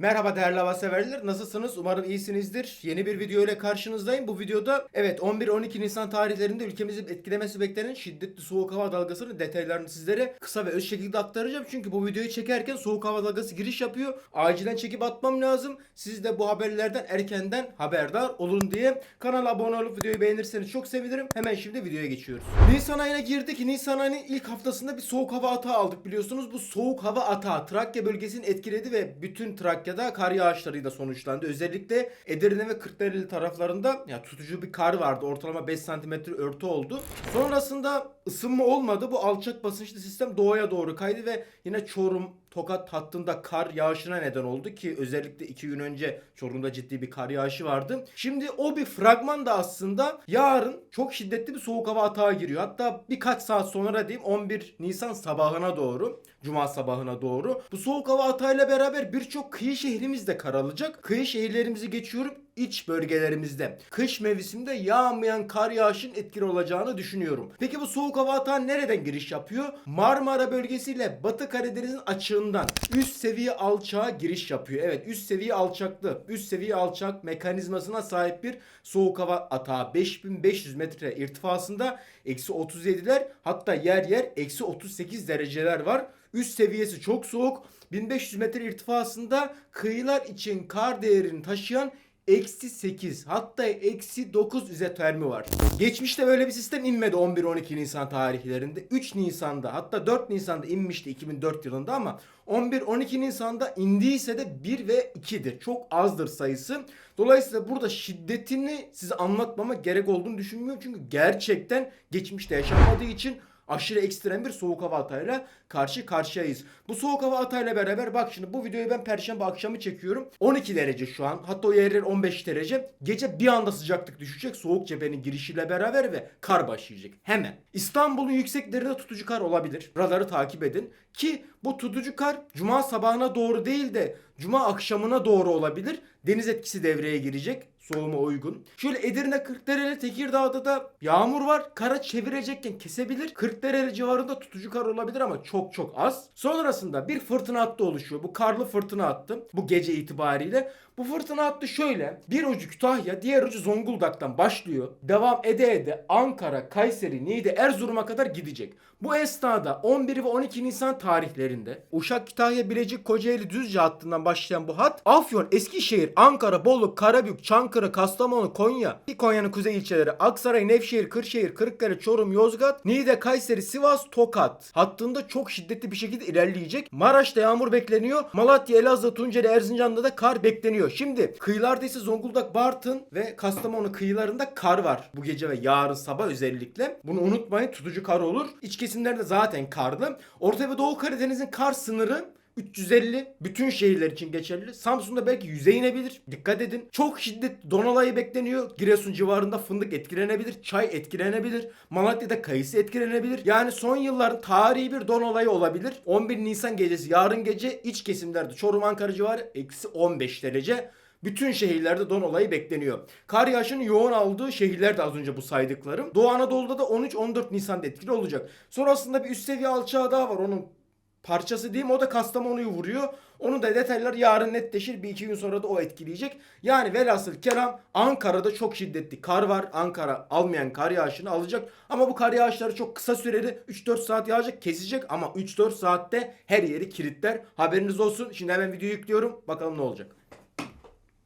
Merhaba değerli hava severler. Nasılsınız? Umarım iyisinizdir. Yeni bir video ile karşınızdayım. Bu videoda evet 11-12 Nisan tarihlerinde ülkemizi etkilemesi beklenen şiddetli soğuk hava dalgasının detaylarını sizlere kısa ve öz şekilde aktaracağım. Çünkü bu videoyu çekerken soğuk hava dalgası giriş yapıyor. Acilen çekip atmam lazım. Siz de bu haberlerden erkenden haberdar olun diye kanala abone olup videoyu beğenirseniz çok sevinirim. Hemen şimdi videoya geçiyoruz. Nisan ayına girdik. Nisan ayının ilk haftasında bir soğuk hava atağı aldık biliyorsunuz. Bu soğuk hava atağı Trakya bölgesini etkiledi ve bütün Trakya'da kar yağışlarıyla sonuçlandı. Özellikle Edirne ve Kırklareli taraflarında ya tutucu bir kar vardı. Ortalama 5 santimetre örtü oldu. Sonrasında ısınma olmadı. Bu alçak basınçlı sistem doğuya doğru kaydı ve yine Çorum, Tokat hattında kar yağışına neden oldu ki özellikle iki gün önce Çorum'da ciddi bir kar yağışı vardı. Şimdi o bir fragman da aslında yarın çok şiddetli bir soğuk hava atağı giriyor. Hatta birkaç saat sonra diyeyim 11 Nisan sabahına doğru, Cuma sabahına doğru bu soğuk hava atağıyla beraber birçok kıyı şehrimiz de kar alacak. Kıyı şehirlerimizi geçiyorum iç bölgelerimizde. Kış mevsiminde yağmayan kar yağışın etkili olacağını düşünüyorum. Peki bu soğuk hava atağı nereden giriş yapıyor? Marmara bölgesiyle Batı Karadeniz'in açığından üst seviye alçağa giriş yapıyor. Evet üst seviye alçaklı, üst seviye alçak mekanizmasına sahip bir soğuk hava atağı. 5500 metre irtifasında eksi 37'ler hatta yer yer eksi 38 dereceler var. Üst seviyesi çok soğuk. 1500 metre irtifasında kıyılar için kar değerini taşıyan eksi 8 hatta eksi 9 izotermi var. Geçmişte böyle bir sistem inmedi 11-12 Nisan tarihlerinde. 3 Nisan'da hatta 4 Nisan'da inmişti 2004 yılında ama 11-12 Nisan'da indiyse de 1 ve 2'dir. Çok azdır sayısı. Dolayısıyla burada şiddetini size anlatmama gerek olduğunu düşünmüyorum. Çünkü gerçekten geçmişte yaşanmadığı için aşırı ekstrem bir soğuk hava atağıyla karşı karşıyayız. Bu soğuk hava atağıyla beraber bak şimdi bu videoyu ben perşembe akşamı çekiyorum. 12 derece şu an. Hatta o yerler 15 derece. Gece bir anda sıcaklık düşecek. Soğuk cephenin girişiyle beraber ve kar başlayacak. Hemen. İstanbul'un yükseklerinde tutucu kar olabilir. Radarı takip edin. Ki bu tutucu kar cuma sabahına doğru değil de cuma akşamına doğru olabilir. Deniz etkisi devreye girecek soğuma uygun. Şöyle Edirne, Kırklareli, Tekirdağ'da da yağmur var. Kara çevirecekken kesebilir. Kırklareli civarında tutucu kar olabilir ama çok çok az. Sonrasında bir fırtına hattı oluşuyor. Bu karlı fırtına hattı. Bu gece itibariyle. Bu fırtına hattı şöyle. Bir ucu Kütahya, diğer ucu Zonguldak'tan başlıyor. Devam ede ede Ankara, Kayseri, Niğde, Erzurum'a kadar gidecek. Bu esnada 11 ve 12 Nisan tarihlerinde Uşak, Kütahya, Bilecik, Kocaeli, Düzce hattından başlayan bu hat Afyon, Eskişehir, Ankara, Bolu, Karabük, Çankırı, Kastamonu, Konya, Konya'nın kuzey ilçeleri Aksaray, Nevşehir, Kırşehir, Kırıkkale, Çorum, Yozgat, Niğde, Kayseri, Sivas, Tokat hattında çok şiddetli bir şekilde ilerleyecek. Maraş'ta yağmur bekleniyor. Malatya, Elazığ, Tunceli, Erzincan'da da kar bekleniyor. Şimdi kıyılarda ise Zonguldak, Bartın ve Kastamonu kıyılarında kar var. Bu gece ve yarın sabah özellikle. Bunu unutmayın tutucu kar olur. İç kesimlerde zaten karlı. Orta ve Doğu Karadeniz'in kar sınırı 350 bütün şehirler için geçerli. Samsun'da belki 100'e inebilir. Dikkat edin. Çok şiddetli don olayı bekleniyor. Giresun civarında fındık etkilenebilir. Çay etkilenebilir. Malatya'da kayısı etkilenebilir. Yani son yılların tarihi bir don olayı olabilir. 11 Nisan gecesi yarın gece iç kesimlerde Çorum Ankara civarı eksi 15 derece. Bütün şehirlerde don olayı bekleniyor. Kar yağışının yoğun aldığı şehirler de az önce bu saydıklarım. Doğu Anadolu'da da 13-14 Nisan'da etkili olacak. Sonrasında bir üst seviye alçağı daha var. Onun parçası diyeyim o da Kastamonu'yu vuruyor. Onu da detaylar yarın netleşir. Bir iki gün sonra da o etkileyecek. Yani velhasıl kelam Ankara'da çok şiddetli kar var. Ankara almayan kar yağışını alacak. Ama bu kar yağışları çok kısa süreli 3-4 saat yağacak kesecek ama 3-4 saatte her yeri kilitler. Haberiniz olsun. Şimdi hemen video yüklüyorum. Bakalım ne olacak.